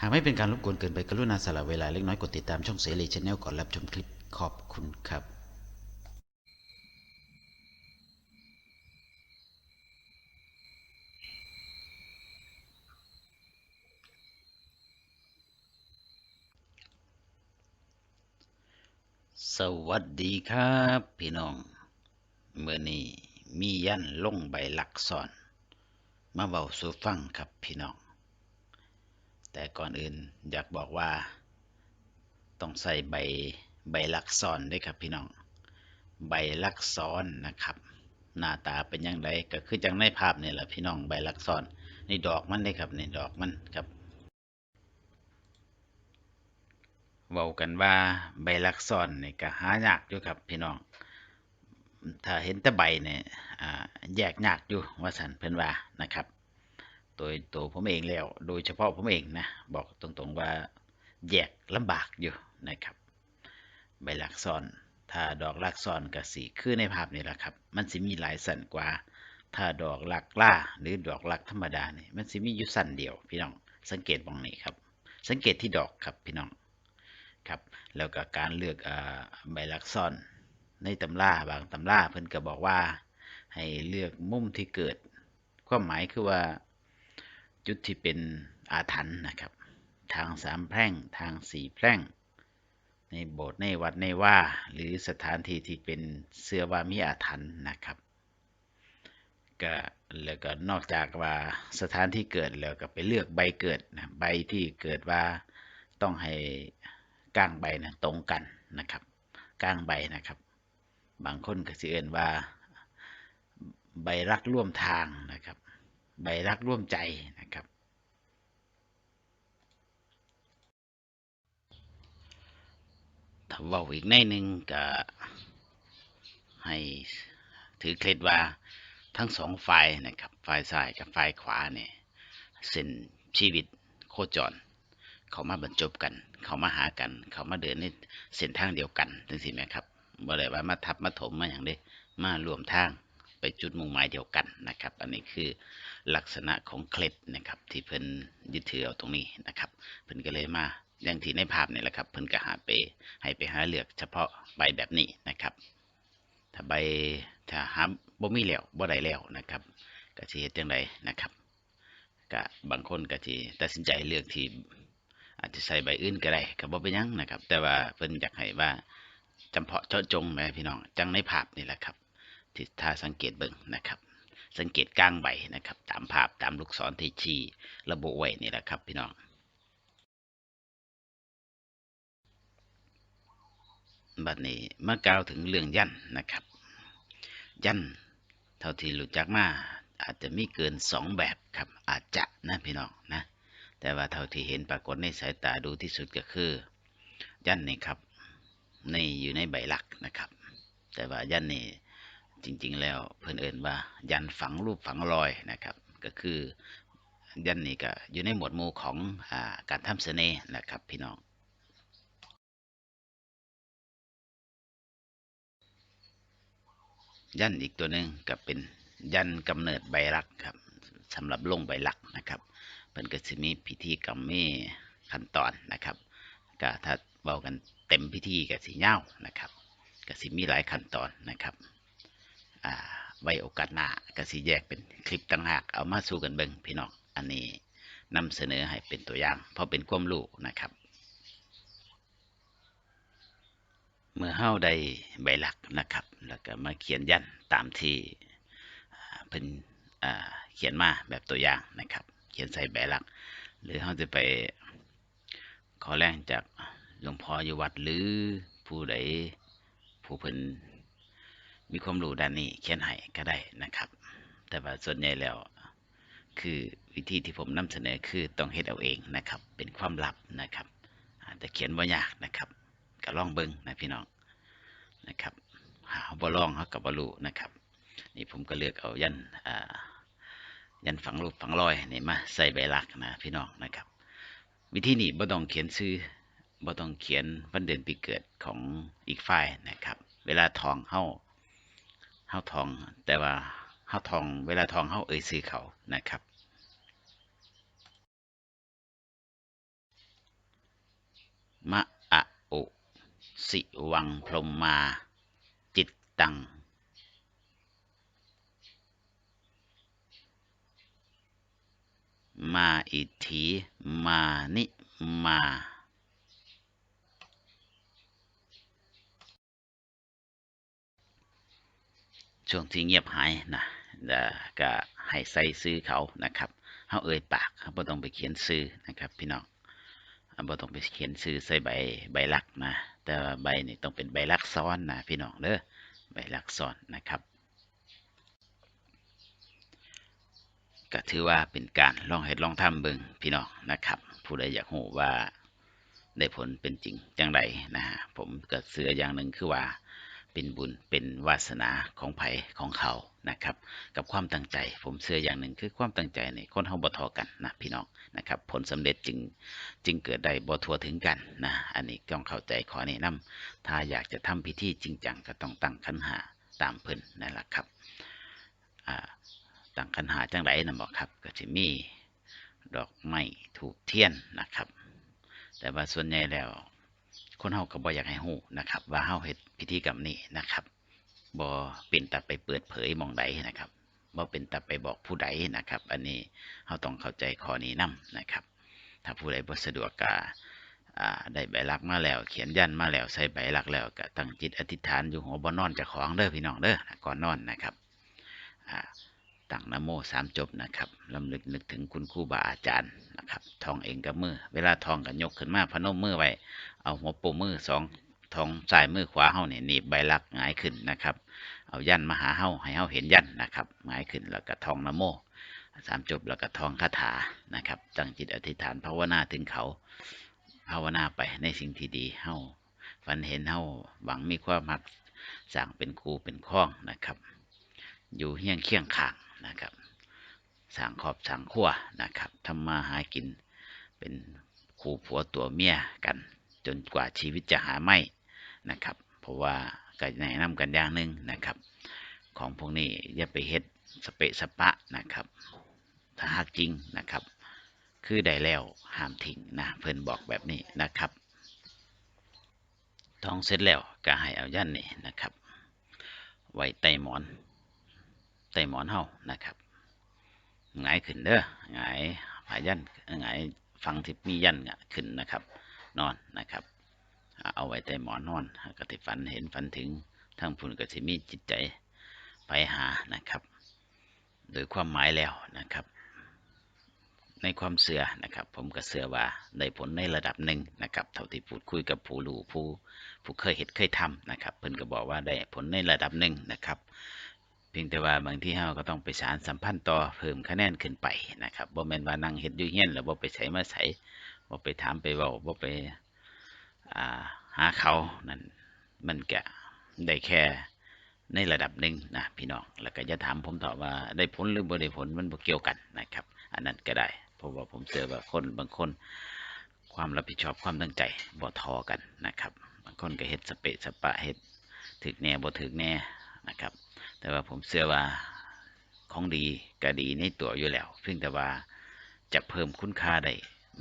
หากไม่เป็นการรบกวนเกินไปกรุณาสละเวลาเล็กน้อยกดติดตามช่องเสรีชแนลก่อนรับชมคลิปขอบคุณครับสวัสดีครับพี่น้องเมื่อนี้มียันลงใบหลักซ่อน มาเบาสู่ฟังครับพี่น้อง แต่ก่อนอื่นอยากบอกว่า ต้องใส่ใบใบลักซอนด้วยครับพี่น้อง ใบลักซอนนะครับ หน้าตาเป็นยังไงก็คือจังในภาพนี่แหละพี่น้องใบลักซอนนี่ดอกมันเลยครับนี่ดอกมันครับเว้ากันว่าใบลักซอนนี่ก็หายากอยู่ครับพี่น้อง ถ้าเห็นแต่ใบเนี่ยอ่าแยกยากอยู่ว่าสันเพิ่นว่านะครับ โดยตัวผมเองแล้ว โดยเฉพาะผมเองนะ บอกตรงๆว่าแยกลำบากอยู่นะครับ ใบลักซ้อน ถ้าดอกลักซ้อนก็สีคือในภาพนี่แหละครับ มันสิมีหลายสันกว่า ถ้าดอกลักล่าหรือดอกลักธรรมดานี่มันสิมีอยู่สันเดียว พี่น้อง สังเกตมองนี่ครับ สังเกตที่ดอกครับพี่น้องครับแล้วก็การเลือกอาใบลักซ่อนในตำราบางตำราเพิ่นก็บอกว่า ให้เลือกมุมที่เกิด ความหมายคือว่า จุดที่เป็นอาถรรพ์นะครับ ทางสามแพร่งทางสี่แพร่ง ในโบสถ์ในวัดในว่า หรือสถานที่ที่เป็นเสื้อว่ามีอาถรรพ์นะครับก็แล้วก็นอกจากว่าสถานที่เกิดแล้วก็ไปเลือกใบเกิดนะใบที่เกิดว่าต้องให้ก้างใบนะตรงกันนะครับก้างใบนะครับ บางคนก็สิเอ่นว่าใบรักร่วมทางนะครับ ใบรักร่วมใจนะครับ ถ้าว่าอีกในหนึ่งก็ให้ถือเคล็ดว่าทั้งสองฝ่ายนะครับฝ่ายซ้ายกับฝ่ายขวาเนี่ยเส้นชีวิตโคจร เขามาบรรจบกัน เขามาหากัน เขามาเดินในเส้นทางเดียวกันถึงสิไหมครับบ่ได้ว่ามาทับมาถมมาอย่างเด้มารวมทาง ไปจุดมุ่งหมายเดียวกันนะครับ อันนี้คือลักษณะของเคล็ดนะครับที่เพิ่นยึดถือเอาตรงนี้นะครับเพิ่นก็เลยมาอย่างที่ในภาพนี่แหละครับเพิ่นก็หาไปให้ไปหาเลือกเฉพาะใบแบบนี้นะครับ ถ้าใบถ้าหาบ่มีแล้วบ่ได้แล้วนะครับก็สิเฮ็ดจังไดนะครับก็บางคนก็สิตัดสินใจเลือกที่อาจจะใส่ใบอื่นก็ได้ก็บ่เป็นหยังนะครับ แต่ว่าเพิ่นอยากให้ว่าจำเพาะเจาะจงแหมพี่น้องจังในภาพนี่แหละครับ ที่ถ้าสังเกตเบิ่งนะครับ สังเกตก้างใบนะครับ ตามภาพตามลูกศรที่ชี้ระบุไว้นี่แหละครับ พี่น้องบัดนี้มากล่าวถึงเรื่องยันนะครับ ยันเท่าที่รู้จักมาอาจจะมีเกินสองแบบครับ อาจจะนะพี่น้องนะ แต่ว่าเท่าที่เห็นปรากฏในสายตาดูที่สุดก็คือ ยันนี่ครับในอยู่ในใบหลักนะครับ แต่ว่ายันนี่ จริงๆ แล้วเพื่อนเอินว่า ยันฝังรูปฝังรอยนะครับ ก็คือยันนี่ก็อยู่ในหมวดหมู่ของอการทำเสน่ห์นะครับพี่น้องยันอีกตัวหนึ่งก็เป็นยันกำเนิดใบรักครับสำหรับลงใบหลักนะครับเพิ่นก็สิมีพิธีกรรมมีขั้นตอนนะครับก็ถ้าเว้ากันเต็มพิธีก็สิยานะครับก็สิมีหลายขั้นตอนนะครับ อ่าไว้โอกาสหน้าก็สิแยกเป็นคลิปต่างหากเอามาสู่กันเบิ่งพี่น้องอันนี้นำเสนอให้เป็นตัวอย่างเพราะเป็นความรู้นะครับ เมื่อเฮาได้ใบหลักนะครับ แล้วก็มาเขียนยันตามที่เพิ่นเขียนมาแบบตัวอย่างนะครับ เขียนใส่ใบหลัก หรือเฮาจะไปขอแรงจากหลวงพ่ออยู่วัดหรือผู้ใดผู้เพิ่น มีความรู้ด้านนี้เขียนให้ก็ได้นะครับ แต่ว่าส่วนใหญ่แล้ว คือวิธีที่ผมนำเสนอคือต้องเฮ็ดเอาเองนะครับ เป็นความลับนะครับอาแต่เขียนบ่ายากนะครับก็ลองเบิ่งนะพี่น้องนะครับ หาบ่ลองเขากับบรู้นะครับนี่ผมก็เลือกเอายันยันฝังรูปฝังรอยนี่มาใส่ใบลักนะพี่น้องนะครับ วิธีนี้บ่ต้องเขียนชื่อบ่ต้องเขียนวันเดือนปีเกิดของอีกฝ่ายนะครับ เวลาทองเฮา เฮาทอง แต่ว่าเฮาทอง เวลาทองเฮาเอ่ยชื่อเขานะครับ มะอะอุสิวังพรมมา จิตตัง มาอิทธิมานิมา ช่วงที่เงียบหายนะก็ให้ใส่ซื้อเขานะครับเฮาเอ่ยปากเฮาบ่ต้องไปเขียนซื้อนะครับพี่น้องเฮาบ่ต้องไปเขียนซื้อใส่ใบใบลักนะ แต่ใบนี่ต้องเป็นใบลักซ้อนนะพี่น้องเด้อใบลักซ้อนนะครับก็ถือว่าเป็นการลองเฮ็ดลองทำเบิ่งพี่น้องนะครับ ผู้ใดอยากรู้ว่าได้ผลเป็นจริงจังไดนะฮะผมก็เสืออย่างหนึ่งคือว่า เป็นบุญเป็นวาสนาของไผของเขานะครับ กับความตั้งใจ ผมเชื่ออย่างหนึ่งคือความตั้งใจในคนเฮาบ่ทอกันนะพี่น้องนะครับ ผลสำเร็จจึงจึงเกิดได้บ่ทั่วถึงกันนะอันนี้ต้องเข้าใจขอแนะนำถ้าอยากจะทำพิธีจริงจังก็ต้องตั้งขันหาตามเพิ่นนั่นแหละครับตั้งขันหาจังไดนะบอกครับ ก็สิมีดอกไม้ถูกเทียนนะครับ แต่ว่าส่วนใหญ่แล้ว คนเฮาก็บ่อยากให้ฮู้นะครับ ว่าเฮาเฮ็ดพิธีกรรมนี้นะครับบ่เป็นตัดไปเปิดเผยมองใดนะครับบ่เป็นตัดไปบอกผู้ใดนะครับ อันนี้เฮาต้องเข้าใจข้อนี้นํนะครับ ถ้าผู้ใดบ่สะดวกก็อ่าได้ใบลักมาแล้ว เขียนยันมาแล้วใส่ใบลักแล้วก็ตั้งจิตอธิษฐานอยู่หัวบ่นอนจ้าของเด้อพี่น้องเด้อก่อนนอนนะครับอ่า ตั้งนโมสามจบนะครับลำลึกนึกถึงคุณครูบาอาจารย์นะครับทองเองกับมือ เวลาทองก็ยกขึ้นมาพนมมือไว้เอาหัวโปมือสองทองซ้ายมือขวาเฮาเนี่ยหนีบใบลักหงายขึ้นนะครับ เอายันมาหาเฮาให้เฮาเห็นยันนะครับหงายขึ้นแล้วก็ทองนโมสามจบแล้วก็ทองคาถานะครับตั้งจิตอธิษฐานภาวนาถึงเขาภาวนาไปในสิ่งที่ดีเฮาฝันเห็นเฮาหวังมีความหักสั่งเป็นครูเป็นข้องนะครับ อยู่เฮี้ยงเคียงขาง นะครับสั่งขอบสั่งขั้วนะครับทำมาหากินเป็นคู่ผัวตัวเมียกัน จนกว่าชีวิตจะหาไม่นะครับ เพราะว่าก็แนะนำกันอย่างหนึ่งนะครับ ของพวกนี้อย่าไปเฮ็ดสเปะสปะนะครับ ถ้าหากจริงนะครับ คือได้แล้วห้ามทิ้งนะเพิ่อนบอกแบบนี้นะครับท้องเสร็จแล้วก็ให้เอายันนี่นะครับ ไว้ใต้หมอน ใต้หมอนเฮานะครับหงายขึ้นเด้อหงายผายันหงายฟังที่มียันก็ขึ้นนะครับ นอนนะครับ เอาไว้ใต้หมอนนอนก็ติฝันเห็นฝันถึงทั้งพุ่นก็สิมีจิตใจไปหานะครับ โดยความหมายแล้วนะครับ ในความเสือนะครับ ผมก็เสือว่าได้ผลในระดับหนึ่งนะครับเท่าที่พูดคุยกับผู้รู้ผู้ผู้เคยเห็นเคยทำนะครับ เพิ่นก็บอกว่าได้ผลในระดับหนึ่งนะครับ เพียงแต่ว่าบางที่เฮาก็ต้องไปสารสัมพันธ์ต่อเพิ่มคะแนนขึ้นไปนะครับบ่แม่นว่านั่งเฮ็ดอยู่เฮียนแล้วบ่ไปใส่มาใส่บ่ไปถามไปเว้าบ่ไปอ่าหาเขานั่นมันก็ได้แค่ในระดับหนึ่งนะพี่น้องแล้วก็จะถามผมตอบว่าได้ผลหรือบ่ได้ผลมันบ่เกี่ยวกันนะครับ อันนั้นก็ได้เพราะว่าผมเจอว่าคนบางคน ความรับผิดชอบความตั้งใจบ่ทอกันนะครับ บางคนก็เฮ็ดสเปะสปะเฮ็ดถึกแน่บ่ถึกแน่ นะครับ แต่ว่าผมเชื่อว่าของดีก็ดีในตัวอยู่แล้ว เพียงแต่ว่าจะเพิ่มคุณค่าได้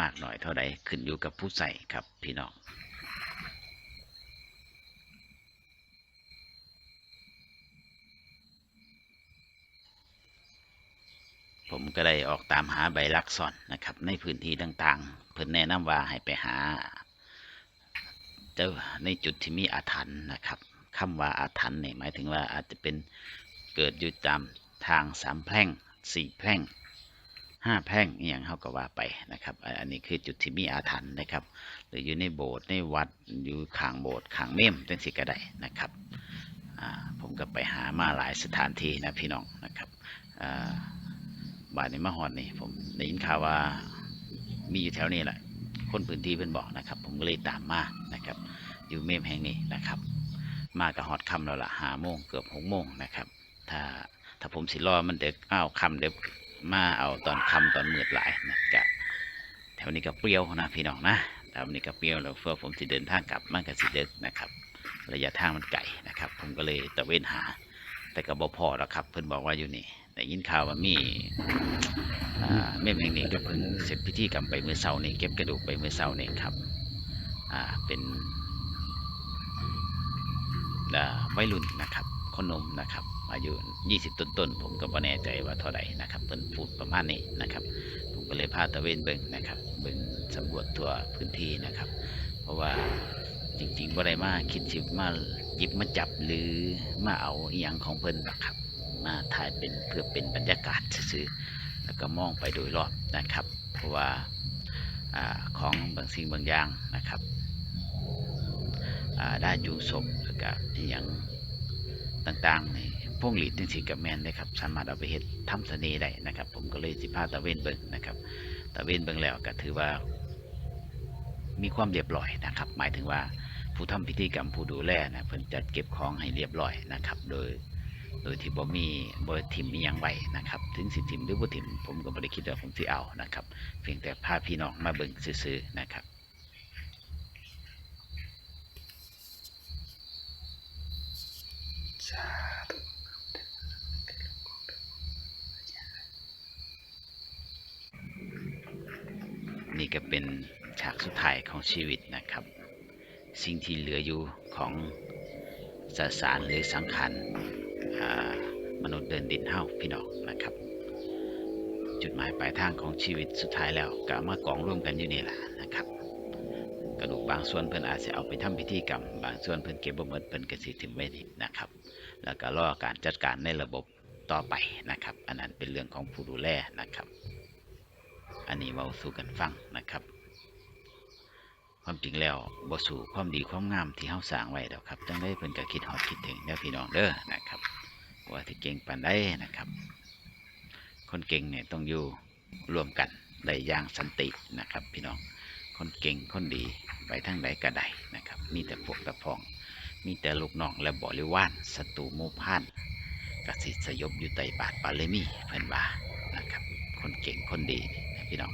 มากหน้อยเท่าใดขึ้นอยู่กับผู้ใส่ครับพี่น้องผมก็ได้ออกตามหาใบลักษอนนะครับ ในพื้นที่ต่างๆ เพิ่นแนะนำว่าให้ไปหาเจ้าในจุดที่มีอาถรรพ์นะครับ คำว่าอาถรรพ์เนี่ยหมายถึงว่าอาจจะเป็นเกิดอยู่ตามทางสามแพร่งสี่แพร่งห้าแพร่งอย่างเขาก็ว่าไปนะครับ อันนี้คือจุดที่มีอาถรรพ์นะครับ หรืออยู่ในโบสถ์ในวัดอยู่ข้างโบสถ์ข้างเมมจังสิก็ได้นะครับผมก็ไปหามาหลายสถานที่นะพี่น้องนะครับบ้านในมหอดนี่ผมได้ยินข่าวว่ามีอยู่แถวนี้แหละคนพื้นที่เพิ่นบอกนะครับ ผมก็เลยตามมานะครับ อยู่เมมแห่งนี้นะครับ มากับฮอดคำแล้วล่ะหาโมงเกือบหกโมงนะครับ ถ้าถ้าผมสิรอมันเด็กอ้าวคำเด็กมาเอาตอนคำตอนมืดหลายนะกะแถวนี้ก็เปรี้ยวนะพี่น้องนะแถวนี้ก็เปรี้ยวแล้วเพื่อผมสิเดินทางกลับมันก็สิเด็กนะครับ ระยะทางมันไกลนะครับ ผมก็เลยตะเวนหา แต่ก็บ่พอแล้วครับ เพิ่นบอกว่าอยู่นี่แต่ยินข่าวว่ามีอ่าแม่แมงนี่ก็เพิ่งเสร็จพิธีกรรมไปเมื่อเช้านี่เก็บกระดูกไปเมื่อเช้านี่ครับ อ่าเป็น วัยรุ่นนะครับคนหนุ่มนะครับอายุ20 ต้นๆ ผมก็บ่แน่ใจว่าเท่าไหร่นะครับเพิ่นพูดประมาณนี้นะครับ ผมก็เลยพาตะเวนเบิ่งนะครับเบิ่งสำรวจทั่วพื้นที่นะครับ เพราะว่าจริงๆบ่ได้มาคิดสิมาหยิบมาจับหรือมาเอาอีหยังของเพิ่นนะครับ มาถ่ายเป็นเพื่อเป็นบรรยากาศซื่อๆแล้วก็มองไปโดยรอบนะครับ เพราะว่าอของบางสิ่งบางอย่างนะครับได้จูงศพ แล้วก็อย่างต่างๆในพวงหลีดจังซี่กับแมนได้ครับ สามารถเอาไปเฮ็ดทำเสน่ห์ได้นะครับ ผมก็เลยสิพาตะเวนเบิ่งนะครับ ตะเวนเบิ่งแล้วก็ถือว่า มีความเรียบร้อยนะครับ หมายถึงว่าผู้ทำพิธีกรรมผู้ดูแลนะเพิ่นจัดเก็บของให้เรียบร้อยนะครับ โดย โดยที่บ่มีบ่ทิมมียังไว้นะครับ ถึงสิทิมหรือบ่ทิมผมก็บ่ได้คิดว่าผมสิเอานะครับ เพียงแต่พาพี่น้องมาเบิ่งซื่อๆนะครับ นี่ก็เป็นฉากสุดท้ายของชีวิตนะครับ สิ่งที่เหลืออยู่ของสสารหรือสังขารมนุษย์เดินดินเฮาพี่น้องนะครับ จุดหมายปลายทางของชีวิตสุดท้ายแล้วก็เอามากองร่วมกันอยู่นี่แหละนะครับ กระดูกบางส่วนเพิ่นอาจจะเอาไปทำพิธีกรรม บางส่วนเพิ่นเก็บบ่หมดเพิ่นก็สิทิ้งไว้นี่นะครับ แล้วก็รอการจัดการในระบบต่อไปนะครับ อันนั้นเป็นเรื่องของผู้ดูแลนะครับ อันนี้เว้าสู่กันฟังนะครับ ความจริงแล้วบ่สู่ความดีความงามที่เฮาสร้างไว้แล้วครับจังได้เพิ่นก็คิดฮอดคิดถึงเด้อพี่น้องเด้อนะครับว่าที่เก่งปานใดนะครับ คนเก่งเนี่ยต้องอยู่รวมกันได้อย่างสันตินะครับ พี่น้องคนเก่งคนดีไปทางใดก็ได้นะครับ มีแต่พวกตะพอง มีแต่ลูกน้องและบริวารศัตรูมู่พานกสิสยบอยู่ใต้บาทปาเลมีเพิ่นว่านะครับ คนเก่งคนดีนะพี่น้อง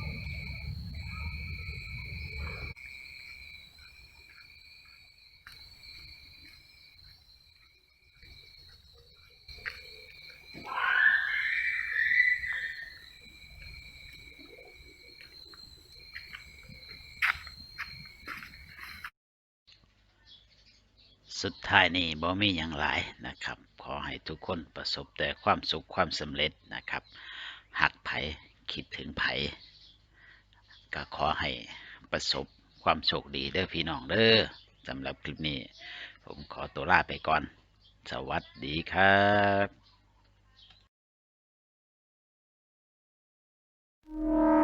สุดท้ายนี้บ่มีอย่างหลายนะครับ ขอให้ทุกคนประสบแต่ความสุขความสำเร็จนะครับ หักไผคิดถึงไผก็ขอให้ประสบความโชคดีเด้อพี่น้องเด้อสำหรับคลิปนี้ ผมขอตัวลาไปก่อน สวัสดีครับ